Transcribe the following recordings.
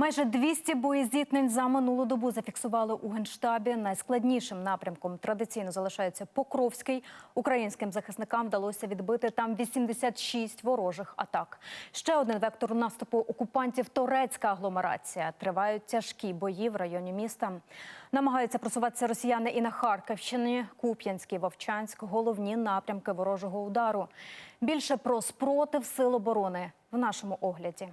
Майже 200 боєзіткнень за минулу добу зафіксували у генштабі. Найскладнішим напрямком традиційно залишається Покровський. Українським захисникам вдалося відбити там 86 ворожих атак. Ще один вектор наступу окупантів турецька агломерація. Тривають тяжкі бої в районі міста. Намагаються просуватися росіяни і на Харківщині, Куп'янський, Вовчанськ головні напрямки ворожого удару. Більше про спротив сил оборони в нашому огляді.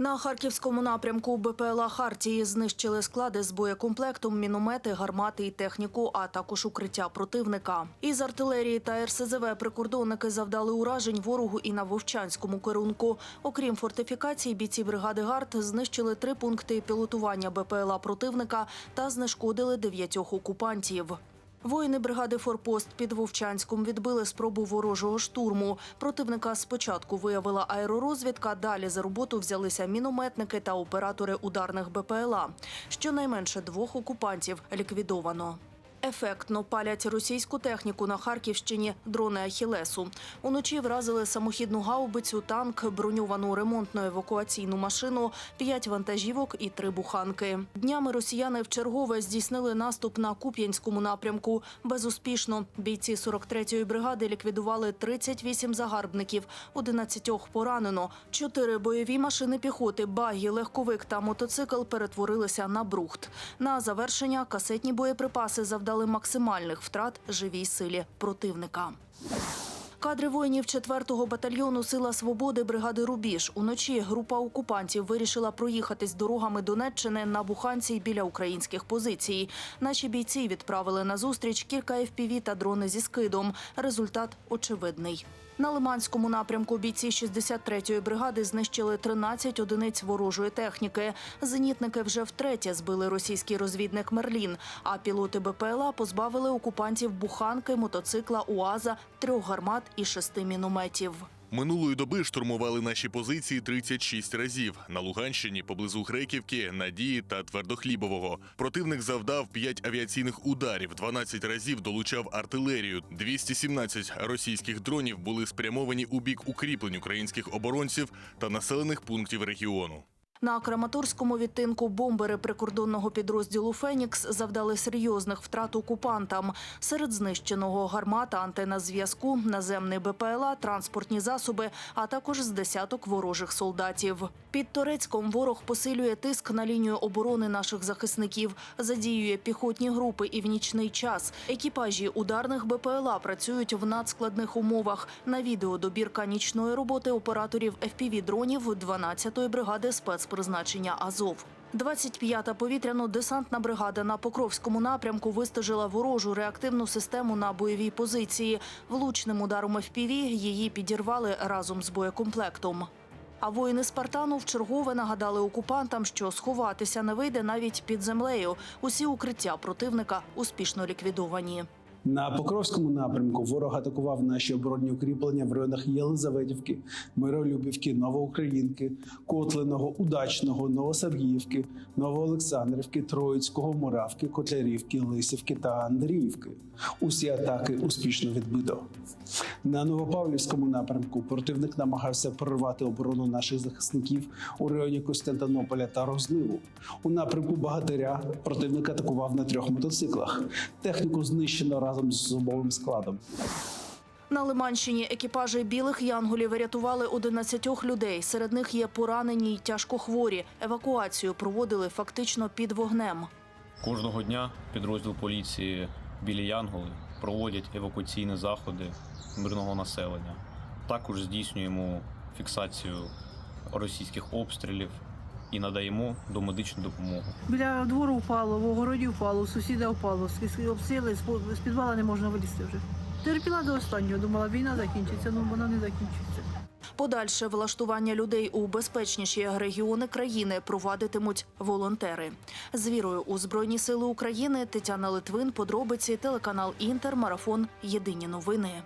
На харківському напрямку БПЛА Хартії знищили склади з боєкомплектом, міномети, гармати і техніку, а також укриття противника. Із артилерії та РСЗВ прикордонники завдали уражень ворогу і на вовчанському керунку. Окрім фортифікацій, бійці бригади ГАРД знищили три пункти пілотування БПЛА противника та знешкодили дев'ятьох окупантів. Воїни бригади Форпост під Вовчанськом відбили спробу ворожого штурму. Противника спочатку виявила аеророзвідка. Далі за роботу взялися мінометники та оператори ударних БПЛА. Щонайменше двох окупантів ліквідовано. Ефектно палять російську техніку на Харківщині дрони Ахілесу. Уночі вразили самохідну гаубицю, танк, броньовану ремонтно-евакуаційну машину, п'ять вантажівок і три буханки. Днями росіяни вчергове здійснили наступ на Куп'янському напрямку. Безуспішно бійці 43-ї бригади ліквідували 38 загарбників, 11 поранено. Чотири бойові машини піхоти, багі, легковик та мотоцикл перетворилися на брухт. На завершення касетні боєприпаси завдали максимальних втрат живій силі противника. Кадри воїнів 4-го батальйону Сила свободи бригади Рубіж. Уночі група окупантів вирішила проїхатись дорогами Донеччини на буханці біля українських позицій. Наші бійці відправили на зустріч кілька FPV та дрони зі скидом. Результат очевидний. На Лиманському напрямку бійці 63-ї бригади знищили 13 одиниць ворожої техніки. Зенітники вже втретє збили російський розвідник Мерлін, а пілоти БПЛА позбавили окупантів буханки, мотоцикла, УАЗа, трьох гармат і шести мінометів. Минулої доби штурмували наші позиції 36 разів на Луганщині, поблизу Греківки, Надії та Твердохлібового. Противник завдав 5 авіаційних ударів, 12 разів долучав артилерію. 217 російських дронів були спрямовані у бік укріплень українських оборонців та населених пунктів регіону. На Краматорському відтинку бомбери прикордонного підрозділу Фенікс завдали серйозних втрат окупантам. Серед знищеного гармата, антена зв'язку, наземний БПЛА, транспортні засоби, а також з десяток ворожих солдатів. Під Торецьком ворог посилює тиск на лінію оборони наших захисників, задіює піхотні групи і в нічний час. Екіпажі ударних БПЛА працюють в надскладних умовах. На відео добірка нічної роботи операторів FPV-дронів 12-ї бригади спецпризначення Азов. 25-та повітряно-десантна бригада на Покровському напрямку вистежила ворожу реактивну систему на бойовій позиції. Влучним ударом FPV її підірвали разом з боєкомплектом. А воїни Спартану вчергове нагадали окупантам, що сховатися не вийде навіть під землею. Усі укриття противника успішно ліквідовані. На Покровському напрямку ворог атакував наші оборонні укріплення в районах Єлизаветівки, Миролюбівки, Новоукраїнки, Котленого, Удачного, Новосергіївки, Новоолександрівки, Троїцького, Моравки, Котлярівки, Лисівки та Андріївки. Усі атаки успішно відбито. На Новопавлівському напрямку противник намагався прорвати оборону наших захисників у районі Костянтинополя та Розливу. У напрямку Багатиря противник атакував на трьох мотоциклах. Техніку знищено разом з особовим складом. На Лиманщині екіпажі білих янголів рятували 11 людей. Серед них є поранені й тяжкохворі. Евакуацію проводили фактично під вогнем. Кожного дня підрозділ поліції білі Янголи проводять евакуаційні заходи мирного населення. Також здійснюємо фіксацію російських обстрілів і надаємо домедичну допомогу. Біля двору впало, в огороді впало, у сусіда впало, обстріли, з підвала не можна вилізти вже. Терпіла до останнього, думала, війна закінчиться, ну вона не закінчиться. Подальше влаштування людей у безпечніші регіони країни провадитимуть волонтери. З вірою у Збройні Сили України Тетяна Литвин, подробиці, телеканал Інтер, марафон. Єдині новини.